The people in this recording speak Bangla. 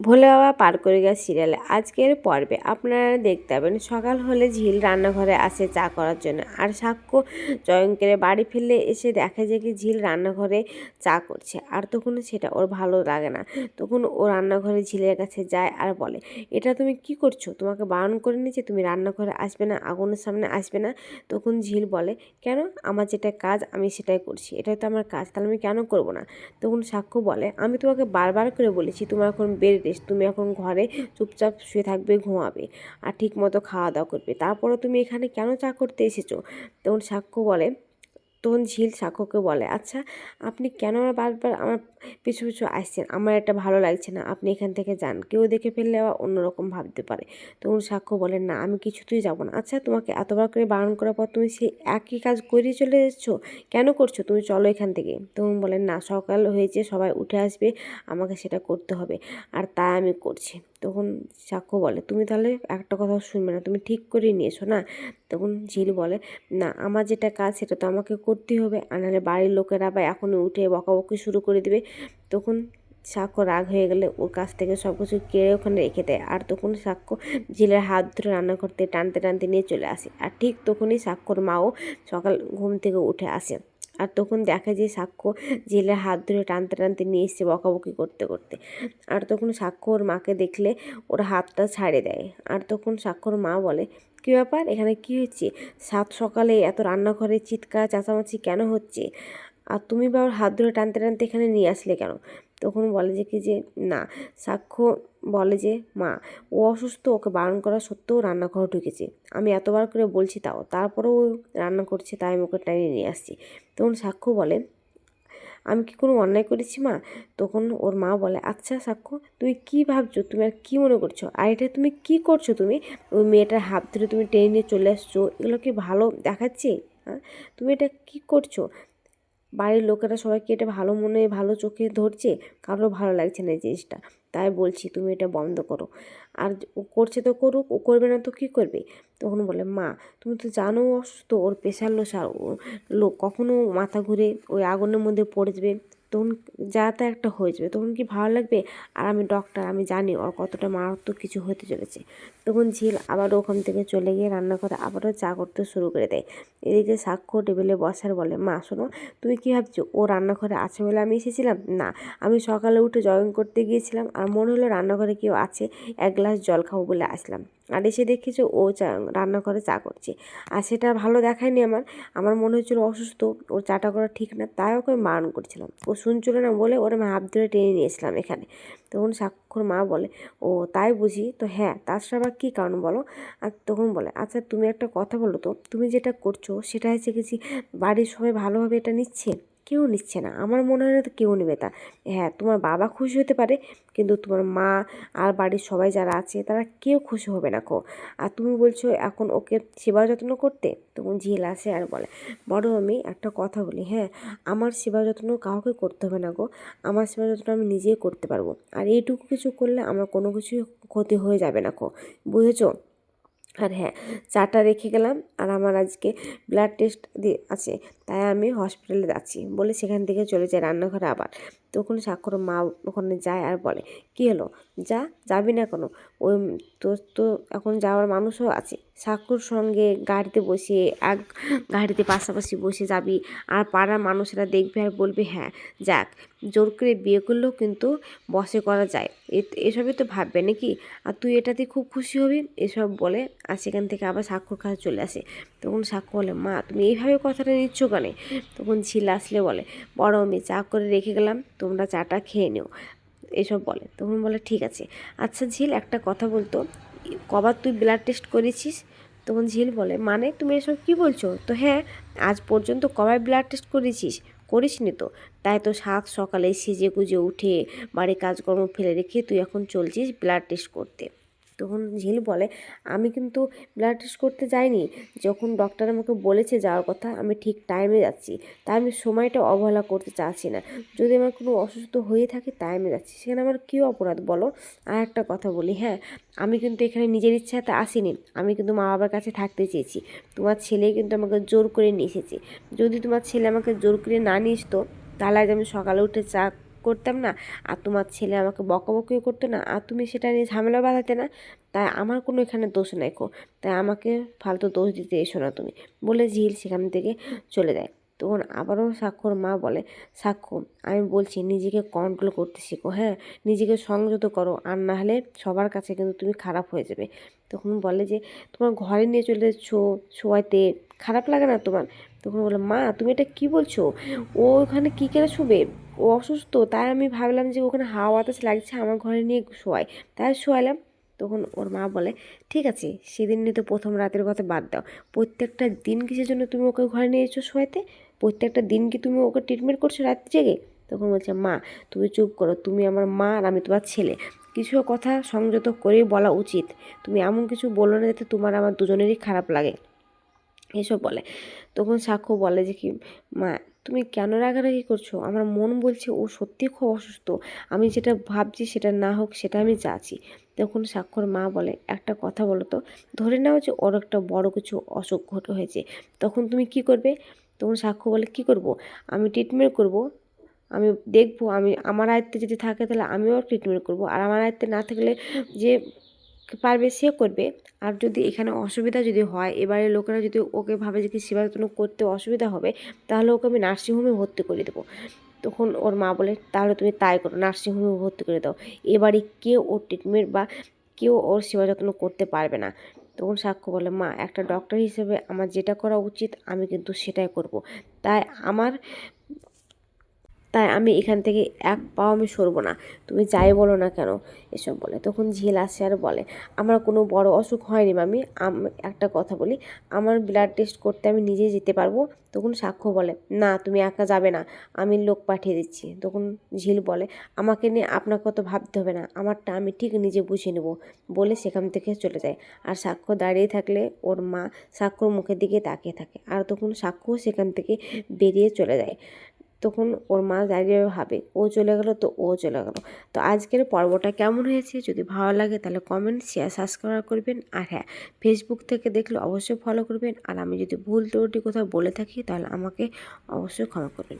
ভোলে বাবা পার করে গেছে সিরিয়ালে। আজকের পর্বে আপনারা দেখতে পাবেন, সকাল হলে ঝিল রান্নাঘরে আসে চা করার জন্য। আর সাক্ষ্য জয়ঙ্কের বাড়ি ফিরলে এসে দেখে যে কি ঝিল রান্নাঘরে চা করছে। আর তখন সেটা ওর ভালো লাগে না। তখন ও রান্নাঘরে ঝিলের কাছে যায় আর বলে, এটা তুমি কি করছ? তোমাকে বারণ করে নিয়েছে? তুমি রান্নাঘরে আসবে না, আগুনের সামনে আসবে না? তখন ঝিল বলে, কেন? আমার যেটা কাজ, আমি সেটাই করছি। এটাই তো আমার কাজ, তাহলে আমি কেন করব না? তখন সাক্ষ্য বলে, আমি তোমাকে বারবার করে বলেছি, তোমার এখন বেড রেস্ট তুমি এখন ঘরে চুপচাপ শুয়ে থাকবে, ঘুমাবে আর ঠিক মতো খাওয়া দাওয়া করবে। তারপরে তুমি এখানে কেন চা করতে এসেছ? তখন সাক্ষ্য বলে তখন ঝিল সাক্ষ্যকে বলে আচ্ছা আপনি কেন বারবার আমার পিছু পিছু আসছেন? আমার এটা ভালো লাগছে না, আপনি এখান থেকে যান। কেউ দেখে ফেললে আবার অন্যরকম ভাবতে পারে। তখন সাক্ষ্য বলেন না, আমি কিছুতেই যাব না। আচ্ছা তোমাকে এতবার করে বারণ করার পর তুমি সেই একই কাজ করে চলে এসছো? কেন করছ? তুমি চলো এখান থেকে। তখন বলেন না, সকাল হয়েছে, সবাই উঠে আসবে, আমাকে সেটা করতে হবে, আর তাই আমি করছি। তখন সাক্ষ্য বলে, তুমি তাহলে একটা কথা শুনবে না, তুমি ঠিক করে নিয়েছো না? তখন ঝিল বলে, না, আমার যেটা কাজ সেটা তো আমাকে করতেই হবে, আর নাহলে বাড়ির লোকেরা আবার এখনই উঠে বকাবকি শুরু করে দেবে। তখন সাক্ষ্য রাগ হয়ে গেলে ওর কাছ থেকে সব কিছু কেড়ে ওখানে রেখে দেয়, আর তখন সাক্ষ্য ঝিলের হাত ধরে রান্না করতে টানতে টানতে নিয়ে চলে আসে, আর ঠিক তখনই সাক্ষ্যর মাও সকাল ঘুম থেকে উঠে আসে। আর তখন দেখা যে সাক্ষ্য জেলের হাত ধরে টানতে টানতে নিয়ে এসছে বকাবকি করতে করতে। আর তখন সাক্ষ্য ওর মাকে দেখলে ওর হাতটা ছাড়ে দেয়। আর তখন সাক্ষর মা বলে, কী ব্যাপার? এখানে কী হচ্ছে? সাত সকালে এত রান্নাঘরে চিৎকার, চেঁচামেচি কেন হচ্ছে? আর তুমি বা ওর হাত ধরে টানতে টানতে এখানে নিয়ে আসলে কেন? তখন বলে যে কি যে, না, সাক্ষ্য বলে যে, মা, ও অসুস্থ, ওকে বারণ করা সত্ত্বেও রান্নাঘরে ঢুকেছে। আমি এতবার করে বলছি তাও, তারপরেও ও রান্না করছে, তাই আমি ওকে টানিয়ে নিয়ে আসছি। তখন সাক্ষ্য বলে, আমি কি কোনো অন্যায় করেছি, মা? তখন ওর মা বলে আচ্ছা সাক্ষ্য, তুমি কি ভাবছ? তুমি আর কী মনে করছ? আর এটা তুমি কি করছ তুমি? ওই মেয়েটার হাত ধরে তুমি টেনে নিয়ে চলে আসছো? এগুলো কি ভালো দেখাচ্ছে? হ্যাঁ তুমি এটা কি করছ? বাড়ির লোকেরা সবাইকে এটা ভালো মনে, ভালো চোখে ধরছে, কারও ভালো লাগছে না এই জিনিসটা। তাই বলছি, তুমি এটা বন্ধ করো। আর ও করছে তো করুক, ও করবে না তো কী করবে? তখন বলে, মা, তুমি তো জানো অসুস্থ, ওর প্রেশার লোসার লোক কখনো মাথা ঘুরে ওই আগুনের মধ্যে পড়ে যাবে। তখন যা একটা হয়ে যাবে। তখন কি ভালো লাগবে? আর আমি ডক্টর আমি জানি ওর কতটা মারাত্মক কিছু হতে চলেছে। তখন ঝিল আবারও ওখান থেকে চলে গিয়ে রান্না করে আবারও চা করতে শুরু করে দেয়। এদিকে সাক্ষ্য টেবিলে বসার বলে, মা, শোনো, তুমি কী ভাবছ, ও রান্নাঘরে আছে বলে আমি এসেছিলাম? না, আমি সকালে উঠে জগিং করতে গিয়েছিলাম, আর মনে হলো রান্নাঘরে কেউ আছে, এক গ্লাস জল খাব বলে আসলাম। আর এসে দেখেছ ও চা, রান্নাঘরে চা করছে। আর সেটা ভালো দেখায়নি আমার। আমার মনে হচ্ছিল অসুস্থ, ওর চাটা করা ঠিক না, তাই ওকে আমি বারণ করছিলাম। ও শুনছিল না বলে ওর আমি হাত ধরে টেনে নিয়েছিলাম এখানে। তখন সাক্ষর মা বলে, ও, তাই বুঝি? তো হ্যাঁ তার আবার কী কারণ বলো? আর তখন বলে আচ্ছা তুমি একটা কথা বলো তো। তুমি যেটা করছ, সেটা হচ্ছে কিছু বাড়ির সবাই ভালোভাবে এটা নিচ্ছে? কেউ নিচ্ছে না। আমার মনে হয় না তো কেউ নেবে তা। হ্যাঁ তোমার বাবা খুশি হতে পারে, কিন্তু তোমার মা আর বাড়ির সবাই যারা আছে, তারা কেউ খুশি হবে না কো। আর তুমি বলছো এখন ওকে সেবা যত্ন করতে? তখন ঝিল আসে আর বলে, বড় আমি একটা কথা বলি হ্যাঁ আমার সেবা যত্ন কাউকে করতে হবে না গো। আমার সেবা যত্ন আমি নিজেই করতে পারব। আর এইটুকু কিছু করলে আমার কোনো কিছুই ক্ষতি হয়ে যাবে না কো। বুঝেছ? আর হ্যাঁ চাটা রেখে গেলাম আর আমার আজকে ব্লাড টেস্ট আছে। তাই আমি হসপিটালে যাচ্ছি। বলে সেখান থেকে চলে যাই রান্নাঘরে আবার। তখন সাক্ষর মা ওখানে যায় আর বলে, কী হলো? যা, যাবি না কোনো? ওই তোর তো এখন যাওয়ার মানুষও আছে। সাক্ষর সঙ্গে গাড়িতে বসে এক গাড়িতে পাশাপাশি বসে যাবি। আর পাড়ার মানুষেরা দেখবে আর বলবে হ্যাঁ যাক, জোর করে বিয়ে করলেও কিন্তু বসে করা যায়। এসবই তো ভাববে নাকি? আর তুই এটাতে খুব খুশি হবি? এসব বলে, আর সেখান থেকে আবার সাক্ষর কাছে চলে আসে। তখন সাক্ষ্য বলে, মা, তুমি এইভাবে কথাটা নিচ্ছ কেন? তখন ছিল আসলে বলে, বড় আমি চা করে রেখে গেলাম, তোমরা চাটা খেয়ে নিও। এসব বলে। তখন বলে, ঠিক আছে। আচ্ছা ঝিল একটা কথা বলতো, কবার তুই ব্লাড টেস্ট করেছিস? তখন ঝিল বলে মানে তুমি এসব কি বলছো? তো হ্যাঁ আজ পর্যন্ত কবার ব্লাড টেস্ট করেছিস? করিসনি তো। তাই তো সাত সকালে সেজে গুজে উঠে বাড়ির কাজকর্ম ফেলে রেখে তুই এখন চলছিস ব্লাড টেস্ট করতে। তখন ঝিল বলে, আমি কিন্তু ব্লাড টেস্ট করতে যাইনি। যখন ডক্টর আমাকে বলেছে যাওয়ার কথা, আমি ঠিক টাইমে যাচ্ছি। তাই আমি সময়টা অবহেলা করতে চাচ্ছি না। যদি আমার কোনো অসুস্থ হয়ে থাকে, তাই আমি যাচ্ছি। সেখানে আমার কী অপরাধ বলো? আর একটা কথা বলি হ্যাঁ আমি কিন্তু এখানে নিজের ইচ্ছাতে আসিনি। আমি কিন্তু মা বাবার কাছে থাকতে চেয়েছি। তোমার ছেলে কিন্তু আমাকে জোর করে নিয়ে এসেছে যদি তোমার ছেলে আমাকে জোর করে না নিস তো তাহলে আজ আমি সকালে উঠে চা করতাম না, আর তোমার ছেলে আমাকে বকাবকিও করতো না, আর তুমি সেটা নিয়ে ঝামেলা বাঁধাতে না, তাই আমার কোনো এখানে দোষ নাই কো। তাই আমাকে ফালতু দোষ দিতে এসো না তুমি, বলে ঝিল সেখান থেকে চলে যায়। তখন আবারও সাক্ষর মা বলে সাক্ষ্য আমি বলছি নিজেকে কন্ট্রোল করতে শেখো হ্যাঁ? নিজেকে সংযত করো, আর না হলে সবার কাছে কিন্তু তুমি খারাপ হয়ে যাবে। তখন বলে যে, তোমার ঘরে নিয়ে চলে যাচ্ছ শোয়াইতে, খারাপ লাগে না তোমার? তখন বলে, মা, তুমি এটা কি বলছো? ও ওখানে কী করে শুবে? ও অসুস্থ, তাই আমি ভাবলাম যে ওখানে হাওয়া বাতাস লাগছে, আমার ঘরে নিয়ে শোয়াই। তাই শোয়ালাম, তখন ওর মা বলে, ঠিক আছে, সেদিন নিয়ে তো প্রথম রাতের কথা বাদ দাও। প্রত্যেকটা দিন কিসের জন্য তুমি ওকে ঘরে নিয়ে এসো শোয়াইতে? প্রত্যেকটা দিন কি তুমি ওকে ট্রিটমেন্ট করছ রাত জেগে? তখন বলছে, মা, তুমি চুপ করো, তুমি আমার মা আর আমি তোমার ছেলে। কিছু কথা সংযত করেই বলা উচিত। তুমি এমন কিছু বলো না যাতে তোমার আমার দুজনেরই খারাপ লাগে। এসব বলে। তখন সাক্ষ্য বলে যে কি, মা তুমি কেন রাগারাগি করছ? আমার মন বলছে ও সত্যি খুব অসুস্থ। আমি যেটা ভাবছি সেটা না হোক, সেটা আমি চাচ্ছি। তখন সাক্ষর মা বলে, একটা কথা বলো তো, ধরে নাও যে ওর একটা বড় কিছু অসুখ ঘট হয়েছে। তখন তুমি কি করবে? তখন সাক্ষ্য বলে, কি করব? আমি ট্রিটমেন্ট করব। আমি দেখব, আমি, আমার আয়ত্তে যদি থাকে তাহলে আমিও ট্রিটমেন্ট করব। আর আমার আয়ত্তে না থাকলে যে পারবে সে করবে। আর যদি এখানে অসুবিধা যদি হয় এবারে লোকেরা যদি ওকে ভাবে যে সেবা যত্ন করতে অসুবিধা হবে, তাহলে ওকে আমি নার্সিংহোমে ভর্তি করে দেবো। তখন ওর মা বলে, তাহলে তুমি তাই করো, নার্সিংহোমে ভর্তি করে দাও। এবারে কেউ ওর ট্রিটমেন্ট বা কেউ ওর সেবা যত্ন করতে পারবে না। তখন সাক্ষ্য বলে, মা, একটা ডক্টর হিসেবে আমার যেটা করা উচিত, আমি কিন্তু সেটাই করব। তাই আমার তাই আমি এখান থেকে এক পাও আমি সরবো না। তুমি যাই বলো না কেন, এসব বলে। তখন ঝিল আসে আর বলে, আমার কোনো বড় অসুখ হয়নি মামি। একটা কথা বলি, আমার ব্লাড টেস্ট করতে আমি নিজে যেতে পারব? তখন সাক্ষ্য বলে, না, তুমি একা যাবে না, আমি লোক পাঠিয়ে দিচ্ছি। তখন ঝিল বলে, আমাকে নিয়ে আপনাকে অত ভাবতে হবে না, আমারটা আমি ঠিক নিজে বুঝে নেব। বলে সেখান থেকে চলে যায়। আর সাক্ষ্য দাঁড়িয়ে থাকলে ওর মা সাক্ষ্যর মুখের দিকে তাকিয়ে থাকে। আর তখন সাক্ষ্য সেখান থেকে বেরিয়ে চলে যায়। তখন ওর মা দাঁড়িয়ে ভাবে, ও চলে গেল তো, ও চলে গেল। তো আজকের পর্বটা কেমন হয়েছে? যদি ভালো লাগে তাহলে কমেন্ট শেয়ার সাবস্ক্রাইব করবেন। আর হ্যাঁ ফেসবুক থেকে দেখলে অবশ্যই ফলো করবেন। আর আমি যদি ভুল ত্রুটি কোথাও বলে থাকি তাহলে আমাকে অবশ্যই ক্ষমা করবেন।